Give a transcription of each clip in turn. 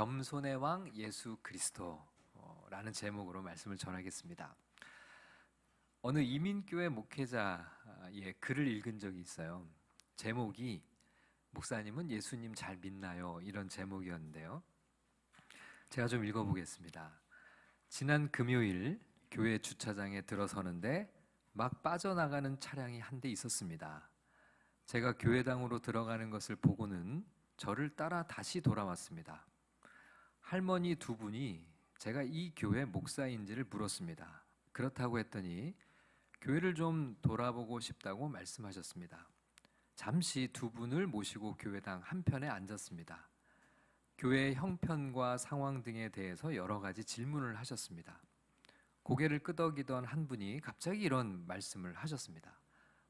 겸손의 왕 예수 그리스도라는 제목으로 말씀을 전하겠습니다. 어느 이민교회 목회자의 글을 읽은 적이 있어요. 제목이 목사님은 예수님 잘 믿나요? 이런 제목이었는데요. 제가 좀 읽어보겠습니다. 지난 금요일 교회 주차장에 들어서는데 막 빠져나가는 차량이 한 대 있었습니다. 제가 교회당으로 들어가는 것을 보고는 저를 따라 다시 돌아왔습니다. 할머니 두 분이 제가 이 교회 목사인지를 물었습니다. 그렇다고 했더니 교회를 좀 돌아보고 싶다고 말씀하셨습니다. 잠시 두 분을 모시고 교회당 한편에 앉았습니다. 교회의 형편과 상황 등에 대해서 여러 가지 질문을 하셨습니다. 고개를 끄덕이던 한 분이 갑자기 이런 말씀을 하셨습니다.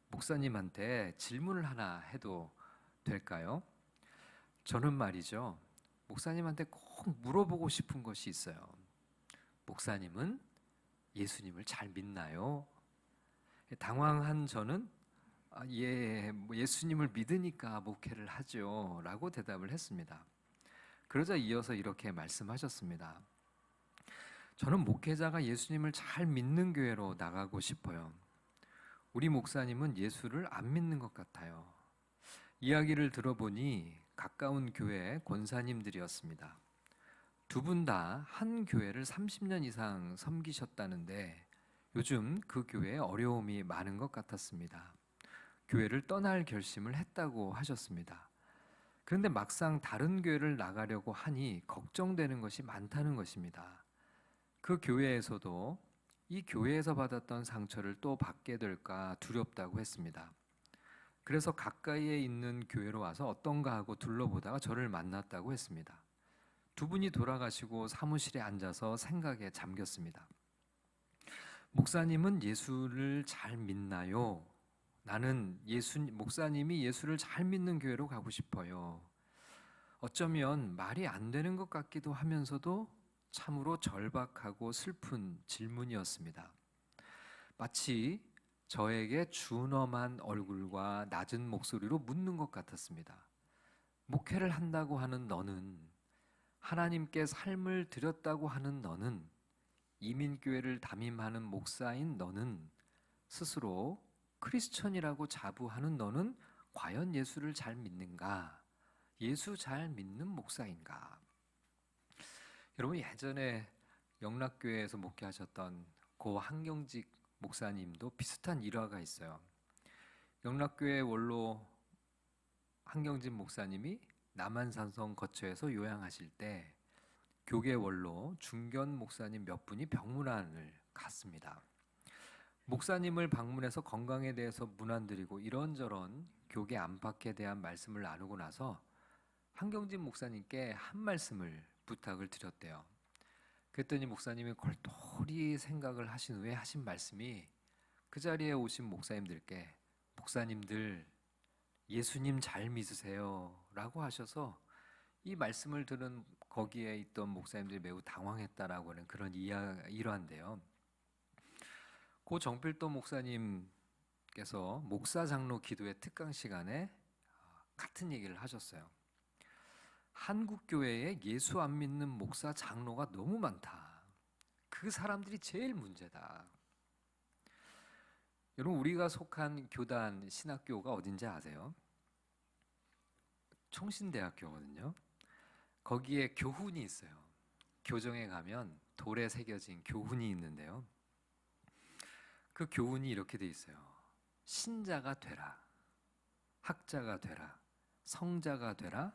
목사님한테 질문을 하나 해도 될까요? 저는 말이죠. 목사님한테 꼭 물어보고 싶은 것이 있어요. 목사님은 예수님을 잘 믿나요? 당황한 저는 아, 예, 뭐 예수님을 믿으니까 목회를 하죠. 라고 대답을 했습니다. 그러자 이어서 이렇게 말씀하셨습니다. 저는 목회자가 예수님을 잘 믿는 교회로 나가고 싶어요. 우리 목사님은 예수를 안 믿는 것 같아요. 이야기를 들어보니 가까운 교회 권사님들이었습니다. 두 분 다 한 교회를 30년 이상 섬기셨다는데 요즘 그 교회에 어려움이 많은 것 같았습니다. 교회를 떠날 결심을 했다고 하셨습니다. 그런데 막상 다른 교회를 나가려고 하니 걱정되는 것이 많다는 것입니다. 그 교회에서도 이 교회에서 받았던 상처를 또 받게 될까 두렵다고 했습니다. 그래서 가까이에 있는 교회로 와서 어떤가 하고 둘러보다가 저를 만났다고 했습니다. 두 분이 돌아가시고 사무실에 앉아서 생각에 잠겼습니다. 목사님은 예수를 잘 믿나요? 나는 예수 목사님이 예수를 잘 믿는 교회로 가고 싶어요. 어쩌면 말이 안 되는 것 같기도 하면서도 참으로 절박하고 슬픈 질문이었습니다. 마치 저에게 준엄한 얼굴과 낮은 목소리로 묻는 것 같았습니다. 목회를 한다고 하는 너는 하나님께 삶을 드렸다고 하는 너는 이민교회를 담임하는 목사인 너는 스스로 크리스천이라고 자부하는 너는 과연 예수를 잘 믿는가? 예수 잘 믿는 목사인가? 여러분 예전에 영락교회에서 목회하셨던 고 한경직 목사님도 비슷한 일화가 있어요. 영락교회 원로 한경진 목사님이 남한산성 거처에서 요양하실 때 교계 원로 중견 목사님 몇 분이 병문안을 갔습니다. 목사님을 방문해서 건강에 대해서 문안드리고 이런저런 교계 안팎에 대한 말씀을 나누고 나서 한경진 목사님께 한 말씀을 부탁을 드렸대요. 그랬더니 목사님이 골똘히 생각을 하신 후에 하신 말씀이 그 자리에 오신 목사님들께 목사님들 예수님 잘 믿으세요 라고 하셔서 이 말씀을 들은 거기에 있던 목사님들이 매우 당황했다라고 하는 그런 이야 일화인데요. 고 정필도 목사님께서 목사 장로 기도회 특강 시간에 같은 얘기를 하셨어요. 한국 교회에 예수 안 믿는 목사 장로가 너무 많다. 그 사람들이 제일 문제다. 여러분 우리가 속한 교단 신학교가 어딘지 아세요? 총신대학교거든요. 거기에 교훈이 있어요. 교정에 가면 돌에 새겨진 교훈이 있는데요. 그 교훈이 이렇게 돼 있어요. 신자가 되라. 학자가 되라. 성자가 되라.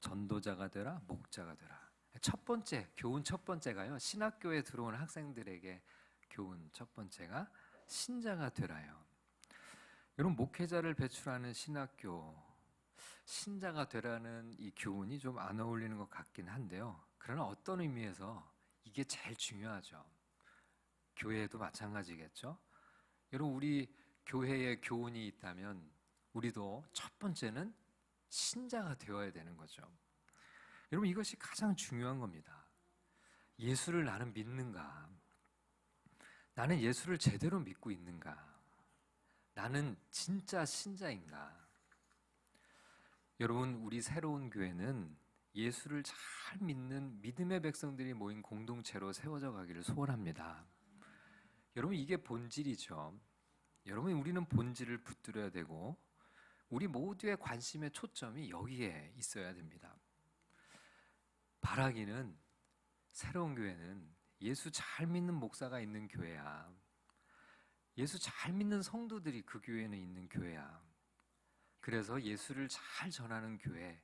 전도자가 되라. 목자가 되라. 첫 번째 교훈 첫 번째가요. 신학교에 들어온 학생들에게 교훈 첫 번째가 신자가 되라요. 여러분 목회자를 배출하는 신학교 신자가 되라는 이 교훈이 좀 안 어울리는 것 같긴 한데요. 그러나 어떤 의미에서 이게 제일 중요하죠. 교회도 마찬가지겠죠. 여러분 우리 교회에 교훈이 있다면 우리도 첫 번째는 신자가 되어야 되는 거죠. 여러분 이것이 가장 중요한 겁니다. 예수를 나는 믿는가? 나는 예수를 제대로 믿고 있는가? 나는 진짜 신자인가? 여러분 우리 새로운 교회는 예수를 잘 믿는 믿음의 백성들이 모인 공동체로 세워져 가기를 소원합니다. 여러분 이게 본질이죠. 여러분 우리는 본질을 붙들어야 되고 우리 모두의 관심의 초점이 여기에 있어야 됩니다. 바라기는 새로운 교회는 예수 잘 믿는 목사가 있는 교회야. 예수 잘 믿는 성도들이 그 교회는 있는 교회야. 그래서 예수를 잘 전하는 교회,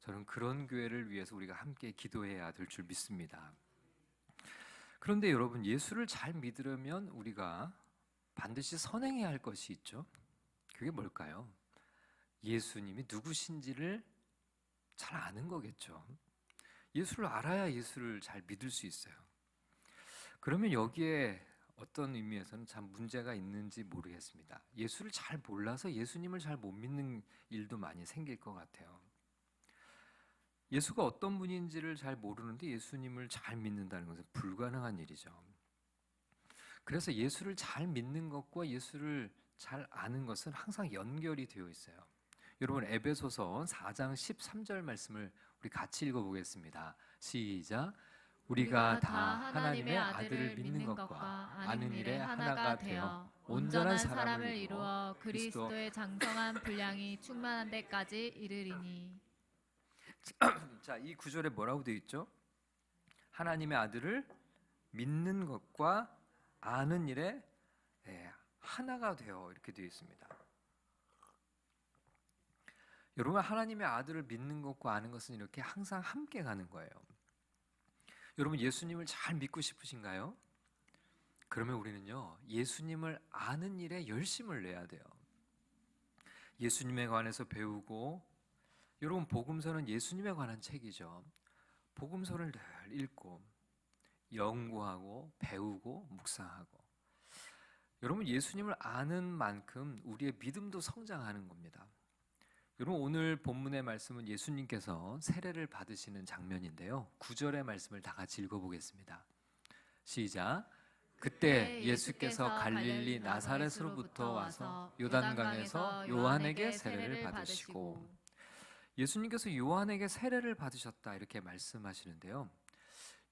저는 그런 교회를 위해서 우리가 함께 기도해야 될 줄 믿습니다. 그런데 여러분, 예수를 잘 믿으려면 우리가 반드시 선행해야 할 것이 있죠. 그게 뭘까요? 예수님이 누구신지를 잘 아는 거겠죠. 예수를 알아야 예수를 잘 믿을 수 있어요. 그러면 여기에 어떤 의미에서는 참 문제가 있는지 모르겠습니다. 예수를 잘 몰라서 예수님을 잘 못 믿는 일도 많이 생길 것 같아요. 예수가 어떤 분인지를 잘 모르는데 예수님을 잘 믿는다는 것은 불가능한 일이죠. 그래서 예수를 잘 믿는 것과 예수를 잘 아는 것은 항상 연결이 되어 있어요. 여러분 에베소서 4장 13절 말씀을 우리 같이 읽어 보겠습니다. 시작. 우리가 다 하나님의 아들을 믿는 것과 아는 일에 하나가 되어 온전한 사람을 이루어 그리스도의 장성한 분량이 충만한 데까지 이르리니 자, 이 구절에 뭐라고 되어 있죠? 하나님의 아들을 믿는 것과 아는 일에 예, 하나가 되어 이렇게 되어 있습니다. 여러분 하나님의 아들을 믿는 것과 아는 것은 이렇게 항상 함께 가는 거예요. 여러분 예수님을 잘 믿고 싶으신가요? 그러면 우리는요 예수님을 아는 일에 열심을 내야 돼요. 예수님에 관해서 배우고 여러분 복음서는 예수님에 관한 책이죠. 복음서를 늘 읽고 연구하고 배우고 묵상하고 여러분 예수님을 아는 만큼 우리의 믿음도 성장하는 겁니다. 여러분 오늘 본문의 말씀은 예수님께서 세례를 받으시는 장면인데요. 구절의 말씀을 다 같이 읽어보겠습니다. 시작. 그때 예수께서 갈릴리 나사렛으로부터 와서 요단강에서 요한에게 세례를 받으시고 예수님께서 요한에게 세례를 받으셨다 이렇게 말씀하시는데요.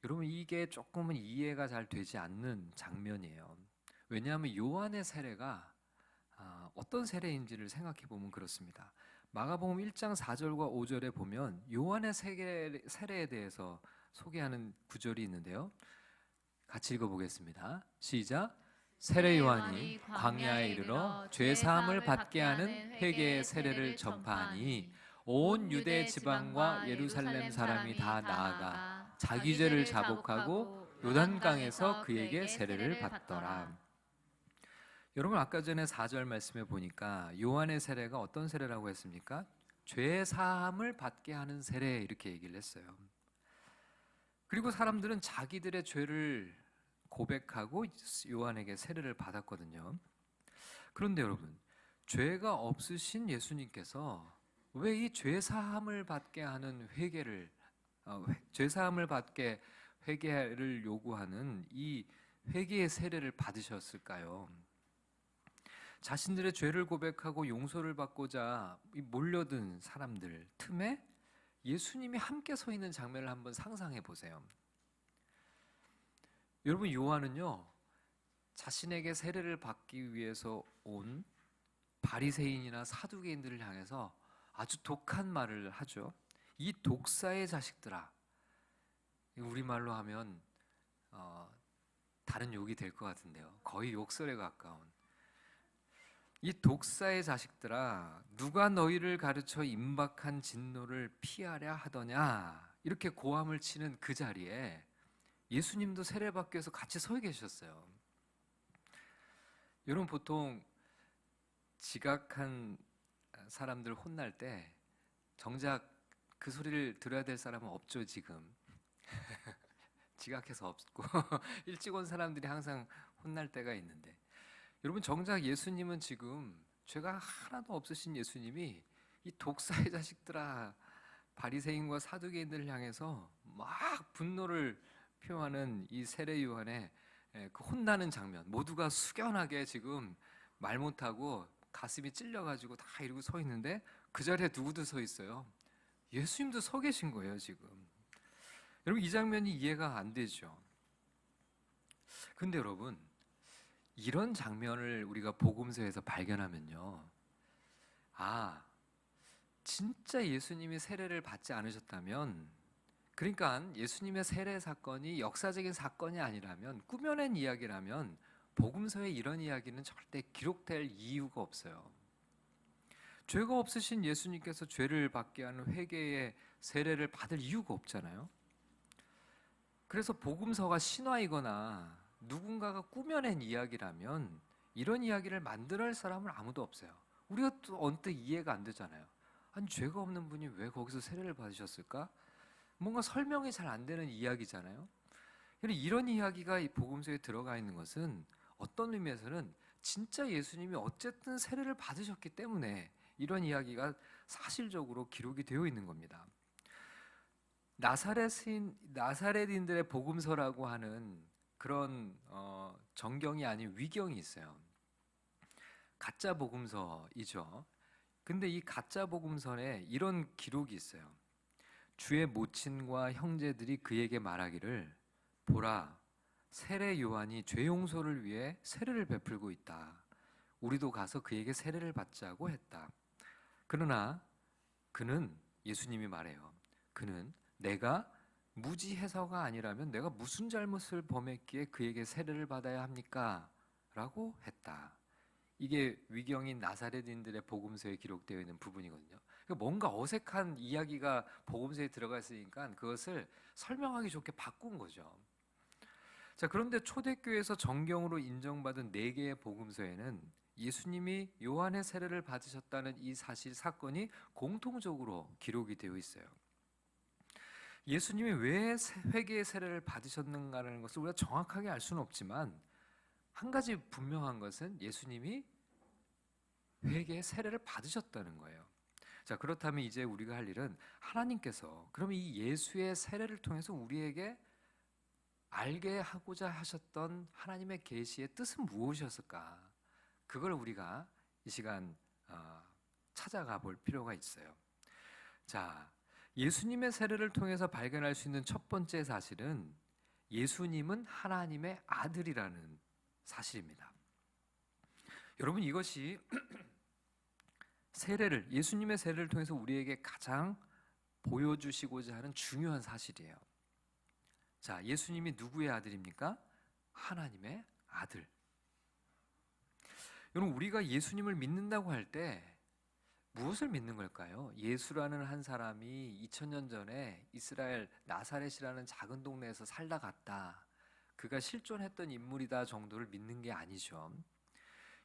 여러분 이게 조금은 이해가 잘 되지 않는 장면이에요. 왜냐하면 요한의 세례가 아, 어떤 세례인지를 생각해 보면 그렇습니다. 마가복음 1장 4절과 5절에 보면 요한의 세례, 세례에 대해서 소개하는 구절이 있는데요. 같이 읽어보겠습니다. 시작. 세례 요한이 광야에 이르러 죄 사함을 받게 하는 회개의 세례를 전파하니 온 유대 지방과 예루살렘 사람이 다 나아가 자기 죄를 자복하고 요단강에서 그에게 세례를 받더라. 여러분 아까 전에 4절 말씀에 보니까 요한의 세례가 어떤 세례라고 했습니까? 죄 사함을 받게 하는 세례 이렇게 얘기를 했어요. 그리고 사람들은 자기들의 죄를 고백하고 요한에게 세례를 받았거든요. 그런데 여러분, 죄가 없으신 예수님께서 왜 이 죄 사함을 받게 하는 회개를 어, 죄 사함을 받게 회개를 요구하는 이 회개의 세례를 받으셨을까요? 자신들의 죄를 고백하고 용서를 받고자 몰려든 사람들 틈에 예수님이 함께 서 있는 장면을 한번 상상해 보세요. 여러분 요한은요 자신에게 세례를 받기 위해서 온 바리새인이나 사두개인들을 향해서 아주 독한 말을 하죠. 이 독사의 자식들아. 우리 말로 하면 어, 다른 욕이 될 것 같은데요. 거의 욕설에 가까운. 이 독사의 자식들아 누가 너희를 가르쳐 임박한 진노를 피하려 하더냐? 이렇게 고함을 치는 그 자리에 예수님도 세례받기 위해서 같이 서 계셨어요. 여러분 보통 지각한 사람들 혼날 때 정작 그 소리를 들어야 될 사람은 없죠 지금. 지각해서 없고 일찍 온 사람들이 항상 혼날 때가 있는데 여러분 정작 예수님은 지금 죄가 하나도 없으신 예수님이 이 독사의 자식들아 바리새인과 사두개인들을 향해서 막 분노를 표하는 이 세례 요한의 그 혼나는 장면 모두가 숙연하게 지금 말 못하고 가슴이 찔려가지고 다 이러고 서 있는데 그 자리에 누구도 서 있어요 예수님도 서 계신 거예요, 지금. 여러분 이 장면이 이해가 안 되죠. 근데 여러분 이런 장면을 우리가 복음서에서 발견하면요. 아, 진짜 예수님이 세례를 받지 않으셨다면 그러니까 예수님의 세례 사건이 역사적인 사건이 아니라면 꾸며낸 이야기라면 복음서에 이런 이야기는 절대 기록될 이유가 없어요. 죄가 없으신 예수님께서 죄를 받게 하는 회개의 세례를 받을 이유가 없잖아요. 그래서 복음서가 신화이거나 누군가가 꾸며낸 이야기라면 이런 이야기를 만들어낼 사람은 아무도 없어요. 우리가 또 언뜻 이해가 안 되잖아요. 아니 죄가 없는 분이 왜 거기서 세례를 받으셨을까? 뭔가 설명이 잘 안 되는 이야기잖아요. 근데 이런 이야기가 이 복음서에 들어가 있는 것은 어떤 의미에서는 진짜 예수님이 어쨌든 세례를 받으셨기 때문에 이런 이야기가 사실적으로 기록이 되어 있는 겁니다. 나사렛인 나사렛인들의 복음서라고 하는 그런 어, 정경이 아닌 위경이 있어요. 가짜 복음서이죠. 근데 이 가짜 복음서에 이런 기록이 있어요. 주의 모친과 형제들이 그에게 말하기를 보라 세례 요한이 죄 용서를 위해 세례를 베풀고 있다. 우리도 가서 그에게 세례를 받자고 했다. 그러나 그는 예수님이 말해요. 그는 내가 무지해서가 아니라면 내가 무슨 잘못을 범했기에 그에게 세례를 받아야 합니까? 라고 했다. 이게 위경인 나사렛인들의 복음서에 기록되어 있는 부분이거든요. 그러니까 뭔가 어색한 이야기가 복음서에 들어가 있으니까 그것을 설명하기 좋게 바꾼 거죠. 자, 그런데 초대교회에서 정경으로 인정받은 네 개의 복음서에는 예수님이 요한의 세례를 받으셨다는 이 사실 사건이 공통적으로 기록이 되어 있어요. 예수님이 왜 회개의 세례를 받으셨는가라는 것을 우리가 정확하게 알 수는 없지만 한 가지 분명한 것은 예수님이 회개의 세례를 받으셨다는 거예요. 자, 그렇다면 이제 우리가 할 일은 하나님께서 그럼 이 예수의 세례를 통해서 우리에게 알게 하고자 하셨던 하나님의 계시의 뜻은 무엇이었을까? 그걸 우리가 이 시간 어, 찾아가 볼 필요가 있어요. 자, 예수님의 세례를 통해서 발견할 수 있는 첫 번째 사실은 예수님은 하나님의 아들이라는 사실입니다. 여러분 이것이 세례를 예수님의 세례를 통해서 우리에게 가장 보여주시고자 하는 중요한 사실이에요. 자, 예수님이 누구의 아들입니까? 하나님의 아들. 여러분 우리가 예수님을 믿는다고 할 때 무엇을 믿는 걸까요? 예수라는 한 사람이 2000년 전에 이스라엘 나사렛이라는 작은 동네에서 살다 갔다. 그가 실존했던 인물이다 정도를 믿는 게 아니죠.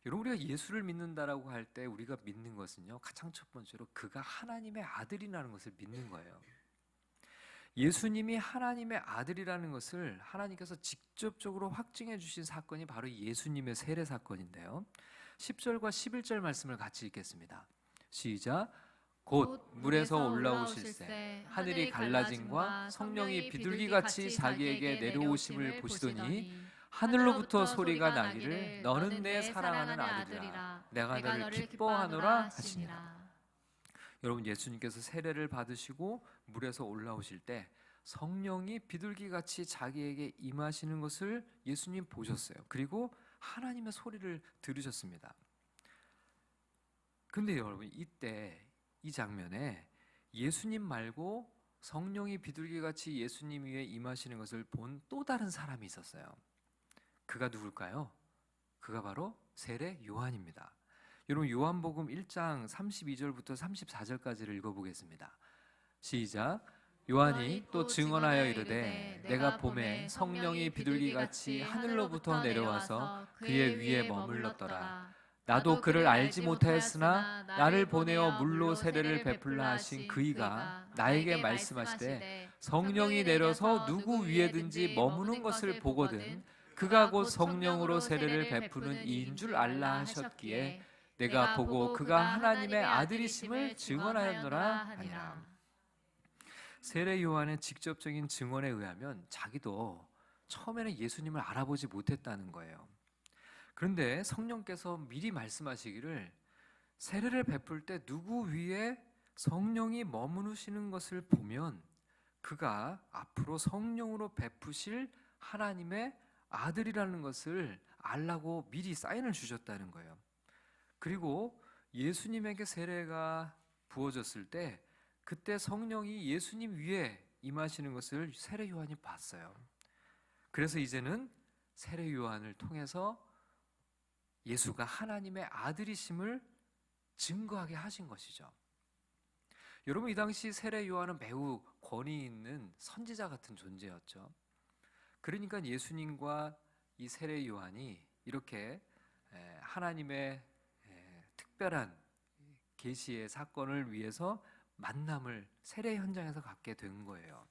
여러분 우리가 예수를 믿는다라고 할 때 우리가 믿는 것은요. 가장 첫 번째로 그가 하나님의 아들이라는 것을 믿는 거예요. 예수님이 하나님의 아들이라는 것을 하나님께서 직접적으로 확증해 주신 사건이 바로 예수님의 세례 사건인데요. 10절과 11절 말씀을 같이 읽겠습니다. 시작. 곧 물에서 올라오실새 하늘이 갈라짐과 성령이 비둘기같이 자기에게 내려오심을 보시더니 하늘로부터 소리가 나기를 너는 내 사랑하는 아들이라 내가 너를 기뻐하노라 하시니라. 여러분 예수님께서 세례를 받으시고 물에서 올라오실 때 성령이 비둘기같이 자기에게 임하시는 것을 예수님 보셨어요. 그리고 하나님의 소리를 들으셨습니다. 근데 여러분 이때 이 장면에 예수님 말고 성령이 비둘기같이 예수님 위에 임하시는 것을 본 또 다른 사람이 있었어요. 그가 누굴까요? 그가 바로 세례 요한입니다. 여러분 요한복음 1장 32절부터 34절까지를 읽어보겠습니다. 시작. 요한이 또 증언하여 이르되 내가 봄에 성령이 비둘기같이 하늘로부터 내려와서 그의 위에 머물렀더라. 나도 그를 알지 못하였으나 나를 보내어 물로 세례를 베풀라 하신 그이가 나에게 말씀하시되 성령이 내려서 누구 위에든지 머무는 것을 보거든 그가 곧 성령으로 세례를 베푸는 이인 줄 알라 하셨기에 내가 보고 그가 하나님의 아들이심을 증언하였노라 하니라. 세례 요한의 직접적인 증언에 의하면 자기도 처음에는 예수님을 알아보지 못했다는 거예요. 그런데 성령께서 미리 말씀하시기를 세례를 베풀 때 누구 위에 성령이 머무르시는 것을 보면 그가 앞으로 성령으로 베푸실 하나님의 아들이라는 것을 알라고 미리 사인을 주셨다는 거예요. 그리고 예수님에게 세례가 부어졌을 때 그때 성령이 예수님 위에 임하시는 것을 세례 요한이 봤어요. 그래서 이제는 세례 요한을 통해서 예수가 하나님의 아들이심을 증거하게 하신 것이죠. 여러분 이 당시 세례 요한은 매우 권위 있는 선지자 같은 존재였죠. 그러니까 예수님과 이 세례 요한이 이렇게 에, 하나님의 에, 특별한 계시의 사건을 위해서 만남을 세례 현장에서 갖게 된 거예요.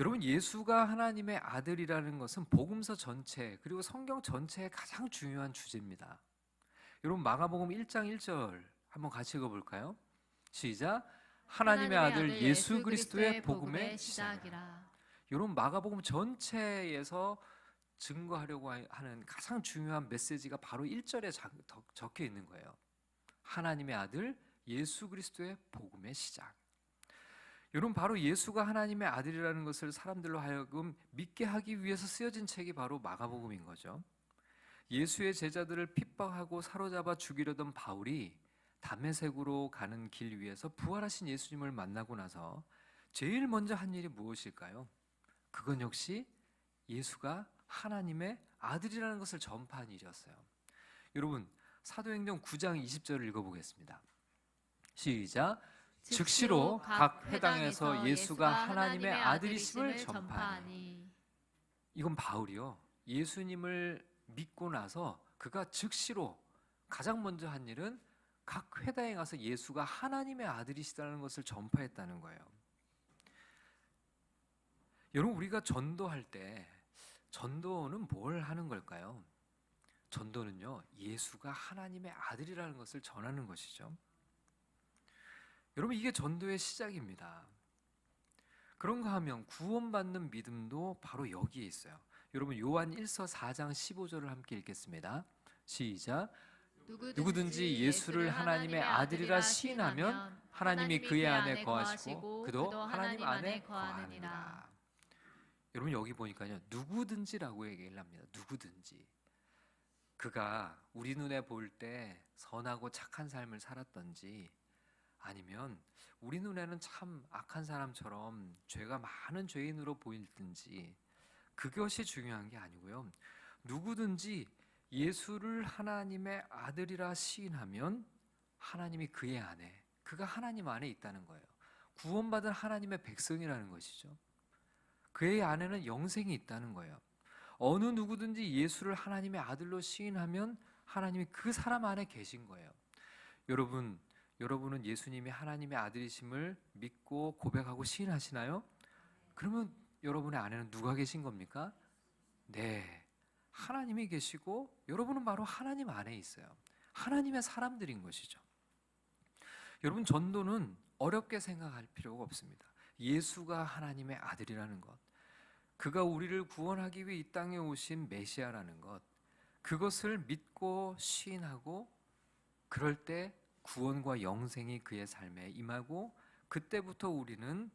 여러분 예수가 하나님의 아들이라는 것은 복음서 전체 그리고 성경 전체의 가장 중요한 주제입니다. 여러분 마가복음 1장 1절 한번 같이 읽어 볼까요? 시작. 하나님의 아들 예수 그리스도의 복음의 시작이라. 여러분 마가복음 전체에서 증거하려고 하는 가장 중요한 메시지가 바로 1절에 적혀 있는 거예요. 하나님의 아들 예수 그리스도의 복음의 시작. 여러분 바로 예수가 하나님의 아들이라는 것을 사람들로 하여금 믿게 하기 위해서 쓰여진 책이 바로 마가복음인 거죠. 예수의 제자들을 핍박하고 사로잡아 죽이려던 바울이 담메색으로 가는 길 위에서 부활하신 예수님을 만나고 나서 제일 먼저 한 일이 무엇일까요? 그건 역시 예수가 하나님의 아들이라는 것을 전파한 일이었어요. 여러분 사도행전 9장 20절을 읽어보겠습니다. 시작. 즉시로 각 회당에서 예수가 하나님의 아들이심을 전파하니. 이건 바울이요. 예수님을 믿고 나서 그가 즉시로 가장 먼저 한 일은 각 회당에 가서 예수가 하나님의 아들이시다는 것을 전파했다는 거예요. 여러분 우리가 전도할 때 전도는 뭘 하는 걸까요? 전도는요 예수가 하나님의 아들이라는 것을 전하는 것이죠. 여러분 이게 전도의 시작입니다. 그런가 하면 구원받는 믿음도 바로 여기에 있어요. 여러분 요한 1서 4장 15절을 함께 읽겠습니다. 시작. 누구든지 예수를 하나님의 아들이라 시인하면 하나님이 그의 안에 거하시고 그도 하나님 안에 거하느니라. 여러분 여기 보니까요. 누구든지라고 얘기를 합니다. 누구든지. 그가 우리 눈에 볼 때 선하고 착한 삶을 살았던지 아니면 우리 눈에는 참 악한 사람처럼 죄가 많은 죄인으로 보일든지 그것이 중요한 게 아니고요. 누구든지 예수를 하나님의 아들이라 시인하면 하나님이 그의 안에 그가 하나님 안에 있다는 거예요. 구원받은 하나님의 백성이라는 것이죠. 그의 안에는 영생이 있다는 거예요. 어느 누구든지 예수를 하나님의 아들로 시인하면 하나님이 그 사람 안에 계신 거예요. 여러분, 여러분은 예수님이 하나님의 아들이심을 믿고 고백하고 시인하시나요? 그러면 여러분의 안에는 누가 계신 겁니까? 네. 하나님이 계시고 여러분은 바로 하나님 안에 있어요. 하나님의 사람들인 것이죠. 여러분 전도는 어렵게 생각할 필요가 없습니다. 예수가 하나님의 아들이라는 것, 그가 우리를 구원하기 위해 이 땅에 오신 메시아라는 것, 그것을 믿고 시인하고 그럴 때 구원과 영생이 그의 삶에 임하고 그때부터 우리는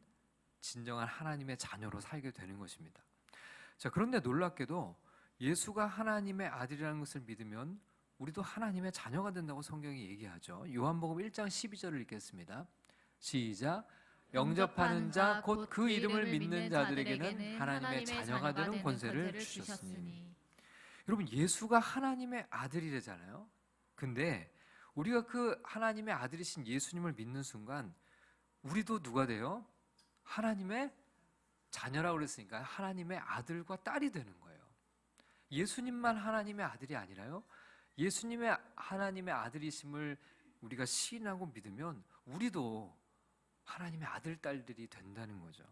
진정한 하나님의 자녀로 살게 되는 것입니다. 자, 그런데 놀랍게도 예수가 하나님의 아들이라는 것을 믿으면 우리도 하나님의 자녀가 된다고 성경이 얘기하죠. 요한복음 1장 12절을 읽겠습니다. 시작. 영접하는 자 곧 그 이름을 믿는 자들에게는 하나님의 자녀가 되는 권세를 주셨으니. 여러분 예수가 하나님의 아들이래잖아요. 근데 우리가 그 하나님의 아들이신 예수님을 믿는 순간 우리도 누가 돼요? 하나님의 자녀라고 그랬으니까 하나님의 아들과 딸이 되는 거예요. 예수님만 하나님의 아들이 아니라요. 예수님의 하나님의 아들이심을 우리가 시인하고 믿으면 우리도 하나님의 아들 딸들이 된다는 거죠.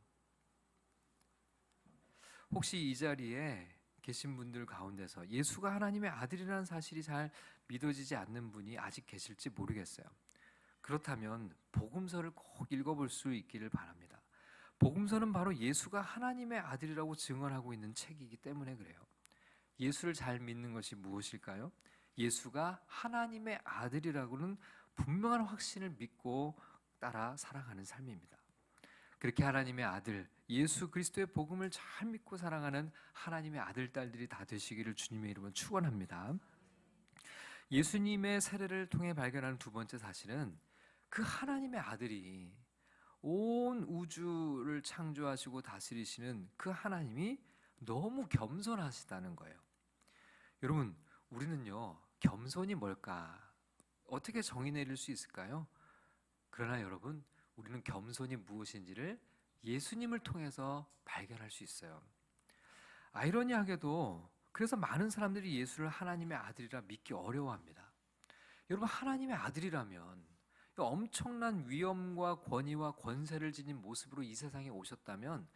혹시 이 자리에 계신 분들 가운데서 예수가 하나님의 아들이라는 사실이 잘 믿어지지 않는 분이 아직 계실지 모르겠어요. 그렇다면 복음서를 꼭 읽어볼 수 있기를 바랍니다. 복음서는 바로 예수가 하나님의 아들이라고 증언하고 있는 책이기 때문에 그래요. 예수를 잘 믿는 것이 무엇일까요? 예수가 하나님의 아들이라고는 분명한 확신을 믿고 따라 살아가는 삶입니다. 그렇게 하나님의 아들 예수 그리스도의 복음을 잘 믿고 사랑하는 하나님의 아들 딸들이 다 되시기를 주님의 이름으로 축원합니다. 예수님의 세례를 통해 발견하는 두 번째 사실은 그 하나님의 아들이 온 우주를 창조하시고 다스리시는 그 하나님이 너무 겸손하시다는 거예요. 여러분, 우리는요, 겸손이 뭘까? 어떻게 정의 내릴 수 있을까요? 그러나 여러분, 우리는 겸손이 무엇인지를 예수님을 통해서 발견할 수 있어요. 아이러니하게도 그래서 많은 사람들이 예수를 하나님의 아들이라 믿기 어려워합니다. 여러분, 하나님의 아들이라면 이 엄청난 위엄과 권위와 권세를 지닌 모습으로 이 세상에 오셨다면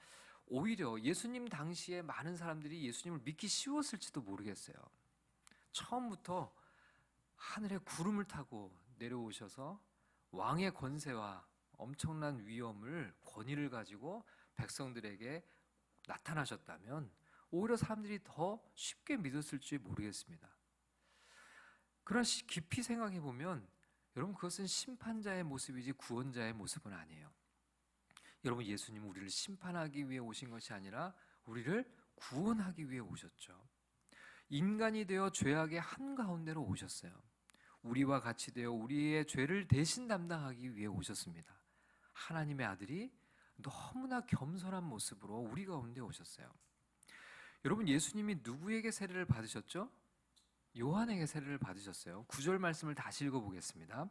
오히려 예수님 당시에 많은 사람들이 예수님을 믿기 쉬웠을지도 모르겠어요. 처음부터 하늘에 구름을 타고 내려오셔서 왕의 권세와 엄청난 위엄을 권위를 가지고 백성들에게 나타나셨다면 오히려 사람들이 더 쉽게 믿었을지 모르겠습니다. 그러나 시- 깊이 생각해 보면 여러분 그것은 심판자의 모습이지 구원자의 모습은 아니에요. 여러분 예수님은 우리를 심판하기 위해 오신 것이 아니라 우리를 구원하기 위해 오셨죠. 인간이 되어 죄악의 한 가운데로 오셨어요. 우리와 같이 되어 우리의 죄를 대신 담당하기 위해 오셨습니다. 하나님의 아들이 너무나 겸손한 모습으로 우리 가운데 오셨어요. 여러분 예수님이 누구에게 세례를 받으셨죠? 요한에게 세례를 받으셨어요. 구절 말씀을 다시 읽어보겠습니다.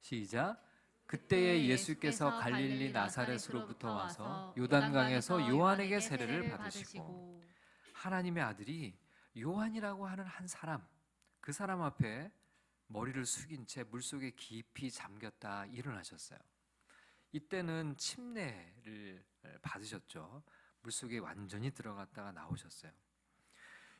시작. 그때에 예수께서 갈릴리 나사렛으로부터 와서 요단강에서 요한에게 세례를 받으시고 하나님의 아들이 요한이라고 하는 한 사람 그 사람 앞에 머리를 숙인 채 물속에 깊이 잠겼다 일어나셨어요. 이때는 침례를 받으셨죠. 물속에 완전히 들어갔다가 나오셨어요.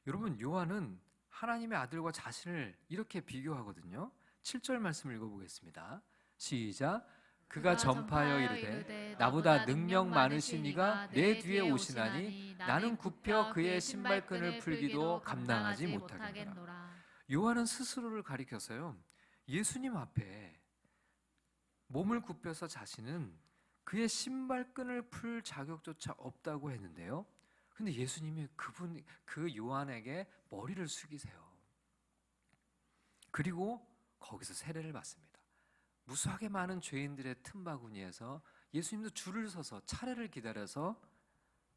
여러분 요한은 하나님의 아들과 자신을 이렇게 비교하거든요. 7절 말씀 읽어보겠습니다. 시작. 그가 전파하여 이르되 나보다 능력 많으신 이가 내 뒤에 오시나니 나는 굽혀 그의 신발끈을 풀기도 감당하지 못하겠노라. 요한은 스스로를 가리켜서요. 예수님 앞에 몸을 굽혀서 자신은 그의 신발끈을 풀 자격조차 없다고 했는데요. 근데 예수님이 그분 그 요한에게 머리를 숙이세요. 그리고 거기서 세례를 받습니다. 무수하게 많은 죄인들의 틈바구니에서 예수님도 줄을 서서 차례를 기다려서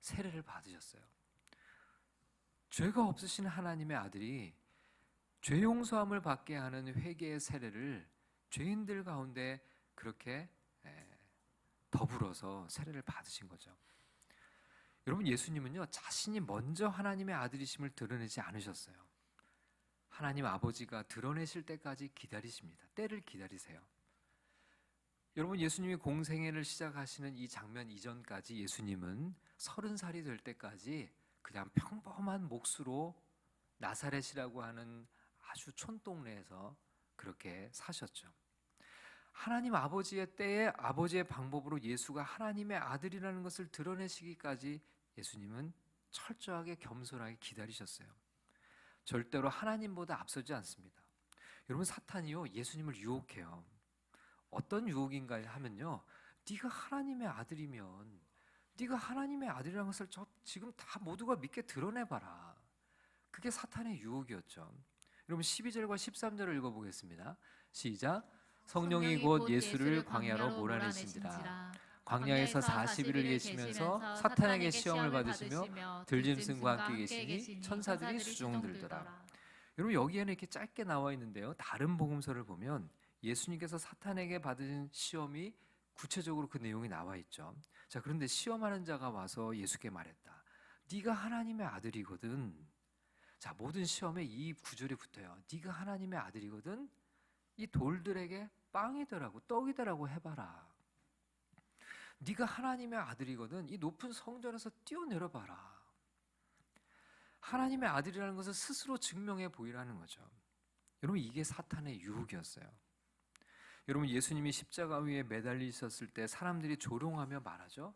세례를 받으셨어요. 죄가 없으신 하나님의 아들이 죄 용서함을 받게 하는 회개의 세례를 죄인들 가운데 그렇게 에, 더불어서 세례를 받으신 거죠. 여러분 예수님은요 자신이 먼저 하나님의 아들이심을 드러내지 않으셨어요. 하나님 아버지가 드러내실 때까지 기다리십니다. 때를 기다리세요. 여러분 예수님이 공생애를 시작하시는 이 장면 이전까지 예수님은 서른 살이 될 때까지 그냥 평범한 몫으로 나사렛이라고 하는 아주 촌동네에서 그렇게 사셨죠. 하나님 아버지의 때에 아버지의 방법으로 예수가 하나님의 아들이라는 것을 드러내시기까지 예수님은 철저하게 겸손하게 기다리셨어요. 절대로 하나님보다 앞서지 않습니다. 여러분 사탄이요 예수님을 유혹해요. 어떤 유혹인가 하면요, 네가 하나님의 아들이면 네가 하나님의 아들이라는 것을 저 지금 다 모두가 믿게 드러내 봐라. 그게 사탄의 유혹이었죠. 여러분 12절과 13절을 읽어 보겠습니다. 시작. 성령이 곧 예수를 광야로 몰아내신지라. 광야에서 40일을 계시면서 사탄에게 시험을 받으시며 들짐승과 함께 계시니 천사들이 수종 들더라. 여러분 여기에는 이렇게 짧게 나와 있는데요. 다른 복음서를 보면 예수님께서 사탄에게 받으신 시험이 구체적으로 그 내용이 나와 있죠. 자, 그런데 시험하는 자가 와서 예수께 말했다. 네가 하나님의 아들이거든. 자, 모든 시험에 이 구절이 붙어요. 네가 하나님의 아들이거든. 이 돌들에게 빵이더라고 떡이더라고 해봐라. 네가 하나님의 아들이거든. 이 높은 성전에서 뛰어내려 봐라. 하나님의 아들이라는 것을 스스로 증명해 보이라는 거죠. 여러분 이게 사탄의 유혹이었어요. 여러분 예수님이 십자가 위에 매달리셨을 때 사람들이 조롱하며 말하죠.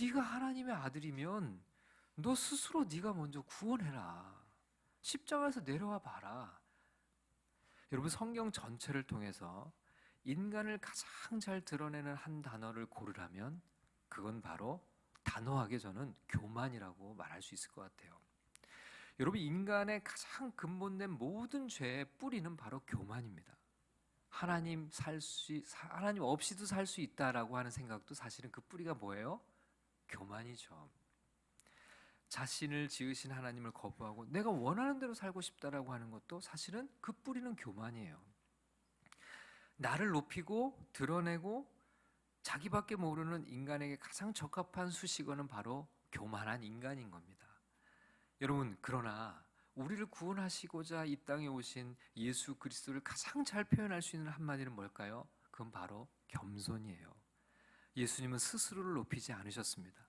네가 하나님의 아들이면 너 스스로 네가 먼저 구원해라. 십자가에서 내려와 봐라. 여러분 성경 전체를 통해서 인간을 가장 잘 드러내는 한 단어를 고르라면 그건 바로 단호하게 저는 교만이라고 말할 수 있을 것 같아요. 여러분 인간의 가장 근본된 모든 죄의 뿌리는 바로 교만입니다. 하나님 살 수 하나님 없이도 살 수 있다라고 하는 생각도 사실은 그 뿌리가 뭐예요? 교만이죠. 자신을 지으신 하나님을 거부하고 내가 원하는 대로 살고 싶다라고 하는 것도 사실은 그 뿌리는 교만이에요. 나를 높이고 드러내고 자기밖에 모르는 인간에게 가장 적합한 수식어는 바로 교만한 인간인 겁니다. 여러분 그러나 우리를 구원하시고자 이 땅에 오신 예수 그리스도를 가장 잘 표현할 수 있는 한마디는 뭘까요? 그건 바로 겸손이에요. 예수님은 스스로를 높이지 않으셨습니다.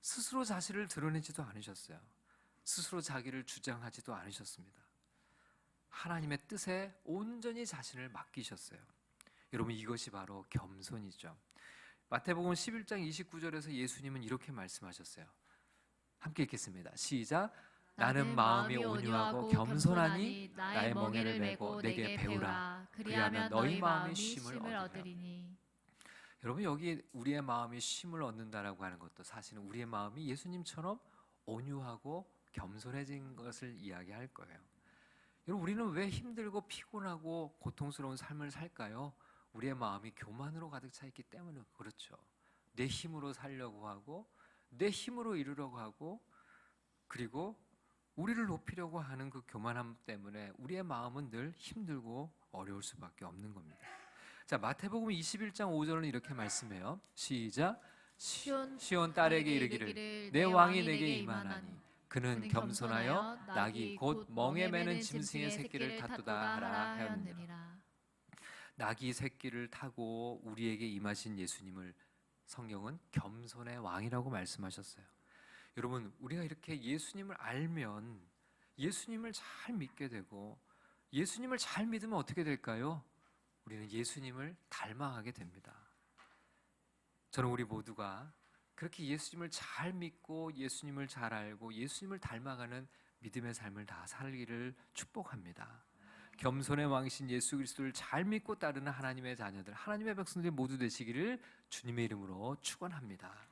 스스로 자신을 드러내지도 않으셨어요. 스스로 자기를 주장하지도 않으셨습니다. 하나님의 뜻에 온전히 자신을 맡기셨어요. 여러분 이것이 바로 겸손이죠. 마태복음 11장 29절에서 예수님은 이렇게 말씀하셨어요. 함께 읽겠습니다. 시작. 나는 마음이 온유하고 겸손하니 나의 멍에를 메고 내게 배우라. 그리하면 너희 마음이 쉼을. 얻으리니 여러분 여기 우리의 마음이 쉼을 얻는다라고 하는 것도 사실은 우리의 마음이 예수님처럼 온유하고 겸손해진 것을 이야기할 거예요. 여러분 우리는 왜 힘들고 피곤하고 고통스러운 삶을 살까요? 우리의 마음이 교만으로 가득 차 있기 때문에 그렇죠. 내 힘으로 살려고 하고 내 힘으로 이루려고 하고 그리고 우리를 높이려고 하는 그 교만함 때문에 우리의 마음은 늘 힘들고 어려울 수밖에 없는 겁니다. 자, 마태복음 21장 5절은 이렇게 말씀해요. 시작. 시- 시온 시온 딸에게 이르기를 내 왕이 내게 임하나니 그는 겸손하여 낙이 곧 멍에 매는 짐승의 새끼를 탔도다 하라 하였느니라. 낙이 새 끼를 타고 우리에게 임하신 예수님을 성경은 겸손의 왕이라고 말씀하셨어요. 여러분, 우리가 이렇게 예수님을 알면 예수님을 잘 믿게 되고 예수님을 잘 믿으면 어떻게 될까요? 우리는 예수님을 닮아가게 됩니다. 저는 우리 모두가 그렇게 예수님을 잘 믿고 예수님을 잘 알고 예수님을 닮아가는 믿음의 삶을 다 살기를 축복합니다. 겸손의 왕이신 예수 그리스도를 잘 믿고 따르는 하나님의 자녀들, 하나님의 백성들이 모두 되시기를 주님의 이름으로 축원합니다.